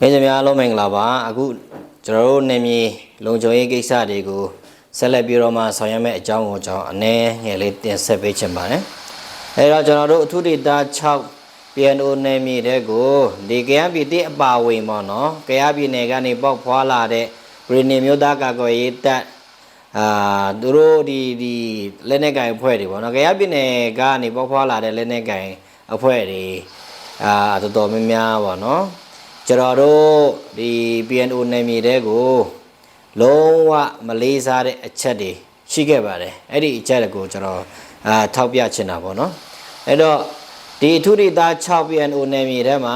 မိတ်ဆွေများအားလုံးမင်္ဂလာပါအခုကျွန်တော်တို့နေမြေလုံခြုံရေးကိစ္စတွေကိုဆက်လက်ပြီးတော့မှဆောင်ရွက်မယ့်အကြောင်းကိုကျွန်တော်အနည်းငယ်လေးတင်ဆက်ပေးချင်ပါတယ်အဲတော့ကျွန်တော်တို့အထူးဒေတာ6 PNO နေမြေတဲ့ကိုဒီကရန်ပြည်တိအပါဝင်ပေါ့နော်ကရပြည်နယ်ကနေပေါက်ဖွာလာတဲ့ပြည်နယ်မျိုးသားကာကွယ်ရေးတပ်အာသူတို့ဒီဒီလက်နက်ကင်အဖွဲ့တွေပေါ့နော်ကရပြည်နယ်ကနေပေါက်ဖွာလာတဲ့လက်နက်ကင်အဖွဲ့တွေအာတော်တော်များများပေါ့နော် ကျွန်တော်တို့ဒီ PNO နယ်မြေတဲကိုလုံးဝမလေးစားတဲ့အချက်တွေရှိခဲ့ပါတယ်အဲ့ဒီအချက်တွေကိုကျွန်တော်အာထောက်ပြချင်တာပေါ့နော်အဲ့တော့ဒီအထုရိသား6 PNO နယ်မြေထဲမှာ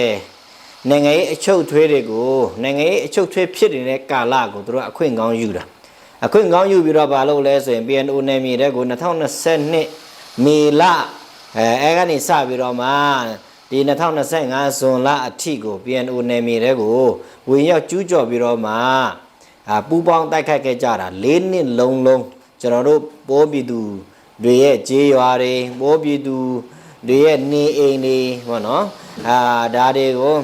2020နိုင်ငံရေးအချုပ်ထွေးတွေကိုနိုင်ငံရေးအချုပ်ထွေးဖြစ်နေတဲ့ကာလကိုသူတို့အခွင့်ကောင်းယူတာအခွင့်ကောင်းယူပြီးတော့ဘာလုပ်လဲဆိုရင် PNO နယ်မြေတဲကို2022မေလအဲအဲကနေစပြီးတော့မှ ဒီ2025ဇွန်လအထိကို PNO နယ်မြေတွေကိုဝင်ရောက်ကျူးကျော်ပြီးတော့မှအာပူပေါင်းတိုက်ခိုက်ခဲ့ကြတာ၄နှစ်လုံးလုံးကျွန်တော်တို့ပိုးပြည်သူတွေရဲ့ကြေးရွာတွေပိုးပြည်သူတွေရဲ့နေအိမ်တွေပေါ့နော်အာဒါတွေကို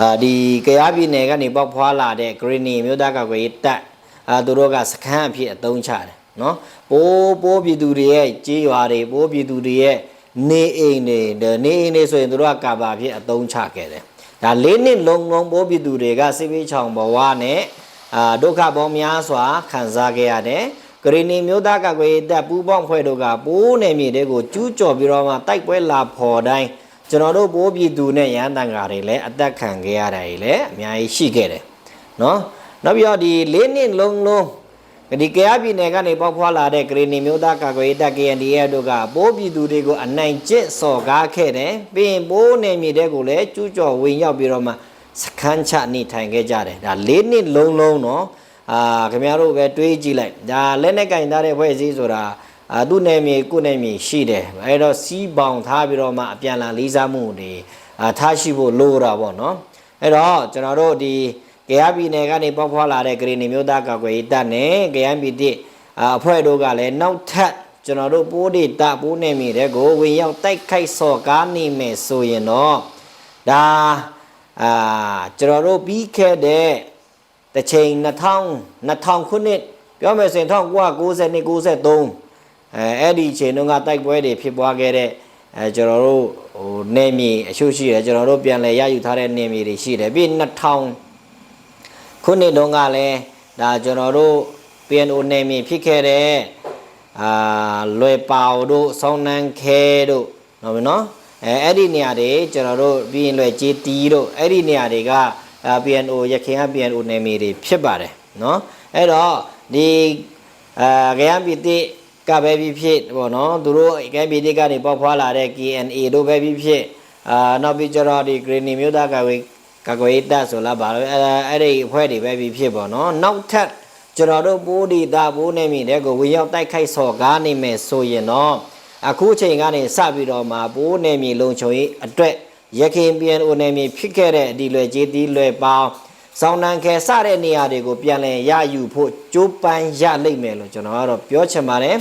အာဒီကရားပြည်နယ်ကနေပေါက်ဖွာလာတဲ့ Greeny မြို့သားကောက်ကွယ်ရေးတပ်အာသူတို့ကစခန်းအဖြစ်အသုံးချတယ်နော်ပိုးပိုးပြည်သူတွေရဲ့ကြေးရွာတွေပိုးပြည်သူတွေရဲ့ နေအိမ်တွေဒါနေအိမ်တွေဆိုရင်သူတို့ကကာဘာအဖြစ်အသုံးချခဲ့တယ်ဒါလေးနှစ်လုံးလုံးပိုးပြည်သူတွေကစိပိချောင်ဘဝနဲ့အာဒုက္ခပေါင်းများစွာခံစားခဲ့ရတယ်ဂရီနီမျိုးသားကကွေတပ်ပူးပေါင်းဖွဲ့တို့ကပိုးနယ်မြေတွေကိုကျူးကျော်ပြီးတော့မှတိုက်ပွဲလာဖော်တိုင်းကျွန်တော်တို့ပိုးပြည်သူနဲ့ရဟန်းတန်ဃာတွေလည်းအသက်ခံခဲ့ရတာတွေလည်းအများကြီးရှိခဲ့တယ်နော်နောက်ပြီးတော့ဒီလေးနှစ်လုံးလုံး ဒီကရားပြည်နယ်ကနေပေါက်ဖွာလာတဲ့ဂရီနီမျိုးသားကာကွယ်ရေးတပ် KNDF တို့ကပိုးပြည်သူတွေကိုအနိုင်ကျင့်စော်ကားခဲ့တယ်ပြီးရင်ပိုးနယ်မြေတွေကိုလည်းကျူးကျော်ဝင်ရောက်ပြီးတော့မှစခန်းချနေထိုင်ခဲ့ကြတယ်ဒါလေးနှစ်လုံးလုံးနော်အာခင်ဗျားတို့ပဲတွေးကြည့်လိုက်ဒါလက်နဲ့ကင်ထားတဲ့ဖွဲ့စည်းဆိုတာအာသူ့နယ်မြေကိုယ့်နယ်မြေရှိတယ်အဲတော့စီးပေါင်ထားပြီးတော့မှအပြန်လာလေးစားမှုတွေအာထားရှိဖို့လိုတာပေါ့နော်အဲတော့ကျွန်တော်တို့ဒီ ကရပြည်နယ်ကနေပေါက်ဖွာလာတဲ့ဂရီနီမျိုးသားကာကွယ်ရေးတပ်နဲ့ကရပြည်တိအာအဖွဲ့တို့ကလည်းနောက်ထပ်ကျွန်တော်တို့ပိုးဒေတာပိုးနယ်မြေတွေကိုဝင်ရောက်တိုက်ခိုက်စော်ကားနေမယ်ဆိုရင်တော့ဒါအာကျွန်တော်တို့ပြီးခဲ့တဲ့တစ်ချိန်2000 2000ခုနှစ်ပြောမယ်ဆိုရင်1990 93အဲအဲ့ဒီအချိန်တုန်းကတိုက်ပွဲတွေဖြစ်ပွားခဲ့တဲ့အဲကျွန်တော်တို့ဟိုနေမြေအရှုရှိတယ်ကျွန်တော်တို့ပြန်လဲရယူထားတဲ့နေမြေတွေရှိတယ်ပြီး2000 ခုနှစ်တုန်းကလည်းဒါကျွန်တော်တို့ PNO နေမြေဖြစ်ခဲ့တဲ့အာလွယ်ပေါတို့ဆောင်းနန်းခဲတို့နော်မနော်အဲအဲ့ဒီနေရာတွေကျွန်တော်တို့ပြီးရင်လွယ်ကြီးတီးတို့အဲ့ဒီနေရာတွေကအာ PNO ရခိုင်က PNO နေမြေတွေဖြစ်ပါတယ်နော်အဲ့တော့ဒီအာကြရန်ပြည်တိကပဲပြီးဖြစ်ပေါ့နော်သူတို့ကဲပြည်တိကနေပေါက်ဖွာလာတဲ့ KNA တို့ပဲပြီးဖြစ်အာနောက်ပြီးကျတော့ဒီ Green မျိုးသားကဝေး ကာကွယ်ရေးတပ်ဆိုလားဗါလို့အဲအဲ့ဒီအဖွဲ့တွေပဲပြီးဖြစ်ပေါ့နော်နောက်ထပ်ကျွန်တော်တို့ပိုးဒီတာပိုးနေမိတဲ့ကိုဝင်ရောက်တိုက်ခိုက်စော်ကားနေမယ်ဆိုရင်တော့အခုချိန်ကနေစပြီးတော့မှပိုးနေမီလုံချုံရေးအတွက်ရခင်ပြန်အိုနေမီဖြစ်ခဲ့တဲ့ဒီလွယ်ကြီးတီးလွယ်ပေါင်းစောင်းနှံခဲစတဲ့နေရာတွေကိုပြန်လည်ရယူဖို့ကြိုးပမ်းရလိမ့်မယ်လို့ကျွန်တော်ကတော့ပြောချင်ပါတယ်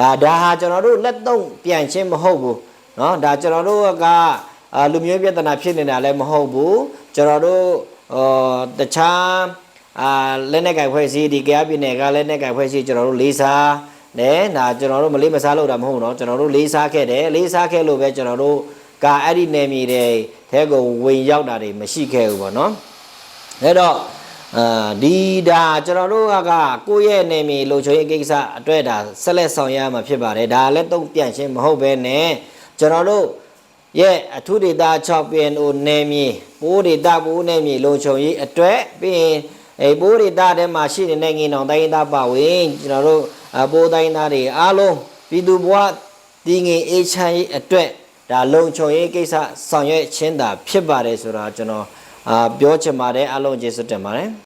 အာဒါဟာကျွန်တော်တို့လက်သုံးပြန်ချင်းမဟုတ်ဘူးเนาะဒါကျွန်တော်တို့ကအာလူမျိုးပြဿနာဖြစ်နေတာလည်းမဟုတ်ဘူး ကျွန်တော်တို့ဟောတခြားအာလက်နဲ့ကြိုက်ဖွဲ့စည်းဒီကြားပြည်နယ်ကလက်နဲ့ကြိုက်ဖွဲ့စည်းကျွန်တော်တို့လေးစားတယ်ဒါကျွန်တော်တို့မလေးမစားလို့တာမဟုတ်တော့ကျွန်တော်တို့လေးစားခဲ့တယ်လေးစားခဲ့လို့ပဲကျွန်တော်တို့ကအဲ့ဒီနယ်မြေတွေထဲကိုဝင်ရောက်တာတွေမရှိခဲ့ဘူးပေါ့နော်အဲ့တော့အာဒီဒါကျွန်တော်တို့ကကိုယ့်ရဲ့နေမီလုံချိုရေးကိစ္စအတွက်ဒါဆက်လက်ဆောင်ရမှာဖြစ်ပါတယ်ဒါလည်းတုံ့ပြန်ခြင်းမဟုတ်ပဲနဲ့ကျွန်တော်တို့ ရဲ့အထူးဒေတာ6 PNO နယ်မြေပိုးဒေတာပိုးနယ်မြေလုံခြုံရေးအတွက်ပြီးရင်အဲပိုးဒေတာထဲမှာရှိနေတဲ့ငင်းအောင်တိုင်းသားပါဝင်ကျွန်တော်တို့အပိုးတိုင်းသားတွေအားလုံးပြည်သူဘဝတည်ငြိမ်အေးချမ်းရေးအတွက်ဒါလုံခြုံရေးကိစ္စဆောင်ရွက်ခြင်းသာဖြစ်ပါတယ်ဆိုတာကျွန်တော်အာပြောချင်ပါတယ်အားလုံးကျေးဇူးတင်ပါတယ်